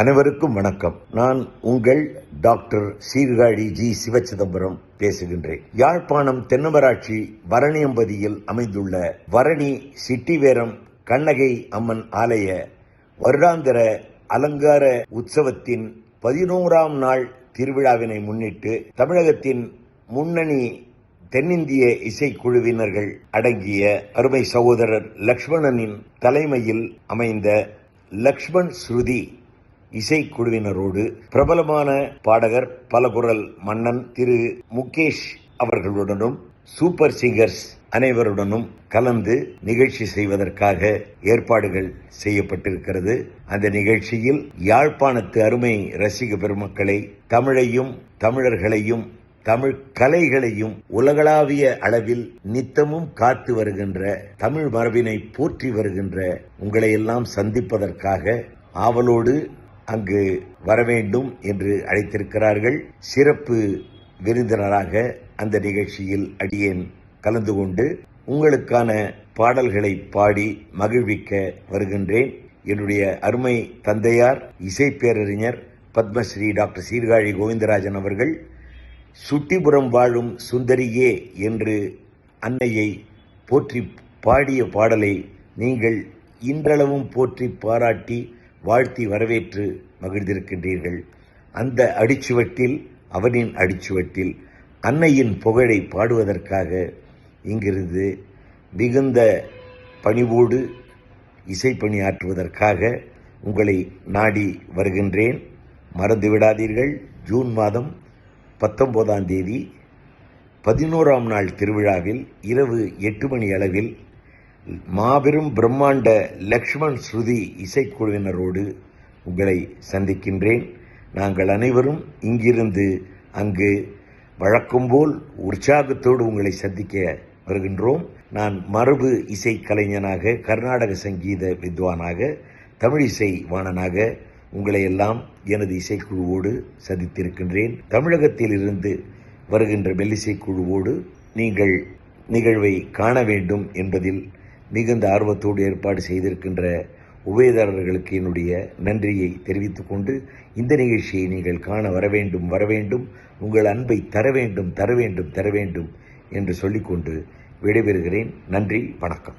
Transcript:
அனைவருக்கும் வணக்கம். நான் உங்கள் டாக்டர் சீர்காழி ஜி சிவச்சிதம்பரம் பேசுகின்றேன். யாழ்ப்பாணம் தென்னமராட்சி வரணியம்பதியில் அமைந்துள்ள வரணி சிட்டிவேரம் கண்ணகை அம்மன் ஆலய வருடாந்திர அலங்கார உற்சவத்தின் பதினோராம் நாள் திருவிழாவினை முன்னிட்டு தமிழகத்தின் முன்னணி தென்னிந்திய இசைக்குழுவினர்கள் அடங்கிய அருமை சகோதரர் லக்ஷ்மணனின் தலைமையில் அமைந்த லக்ஷ்மண் ஸ்ருதி இசைக்குழுவினரோடு பிரபலமான பாடகர் பலகுரல் மன்னன் திரு முகேஷ் அவர்களுடனும் சூப்பர் சிங்கர்ஸ் அனைவருடனும் கலந்து நிகழ்ச்சி செய்வதற்காக ஏற்பாடுகள் செய்யப்பட்டிருக்கிறது. அந்த நிகழ்ச்சியில் யாழ்ப்பாணத்து அருமை ரசிக பெருமக்களை தமிழையும் தமிழர்களையும் தமிழ் கலைகளையும் உலகளாவிய அளவில் நித்தமும் காத்து வருகின்ற தமிழ் மரபினை போற்றி வருகின்ற உங்களை எல்லாம் சந்திப்பதற்காக ஆவலோடு அங்கு வரவேண்டும் என்று அழைத்திருக்கிறார்கள். சிறப்பு விருந்தினராக அந்த நிகழ்ச்சியில் அடியேன் கலந்து கொண்டு உங்களுக்கான பாடல்களை பாடி மகிழ்விக்க வருகின்றேன். என்னுடைய அருமை தந்தையார் இசைப்பேரறிஞர் பத்மஸ்ரீ டாக்டர் சீர்காழி கோவிந்தராஜன் அவர்கள் சுட்டிபுரம் வாழும் சுந்தரியே என்று அன்னையை போற்றி பாடிய பாடலை நீங்கள் இன்றளவும் போற்றி பாராட்டி வாழ்த்தி வரவேற்று மகிழ்ந்திருக்கின்றீர்கள். அந்த அடிச்சுவட்டில் அவனின் அடிச்சுவட்டில் அன்னையின் புகழை பாடுவதற்காக இங்கிருந்து மிகுந்த பணிவோடு இசைப்பணியாற்றுவதற்காக உங்களை நாடி வருகின்றேன். மறந்து விடாதீர்கள் ஜூன் மாதம் பத்தொம்போதாம் தேதி பதினோராம் நாள் திருவிழாவில் இரவு எட்டு மணி அளவில் மாபெரும் பிரம்மாண்ட லக்ஷ்மண் ஸ்ருதி இசைக்குழுவினரோடு உங்களை சந்திக்கின்றேன். நாங்கள் அனைவரும் இங்கிருந்து அங்கு வழக்கம்போல் உற்சாகத்தோடு உங்களை சந்திக்க வருகின்றோம். நான் மரபு இசை கலைஞனாக கர்நாடக சங்கீத வித்வானாக தமிழ் இசை வாணனாக உங்களை எல்லாம் எனது இசைக்குழுவோடு சந்தித்திருக்கின்றேன். தமிழகத்தில் இருந்து வருகின்ற மெல்லிசை குழுவோடு நீங்கள் நிகழ்வை காண வேண்டும் என்பதில் மிகுந்த ஆர்வத்தோடு ஏற்பாடு செய்திருக்கின்ற உபயதாரர்களுக்கு என்னுடைய நன்றியை தெரிவித்துக் கொண்டு இந்த நிகழ்ச்சியை நீங்கள் காண வர வேண்டும் வர வேண்டும் உங்கள் அன்பை தர வேண்டும் தர வேண்டும் தர வேண்டும் என்று சொல்லிக்கொண்டு விடைபெறுகிறேன். நன்றி வணக்கம்.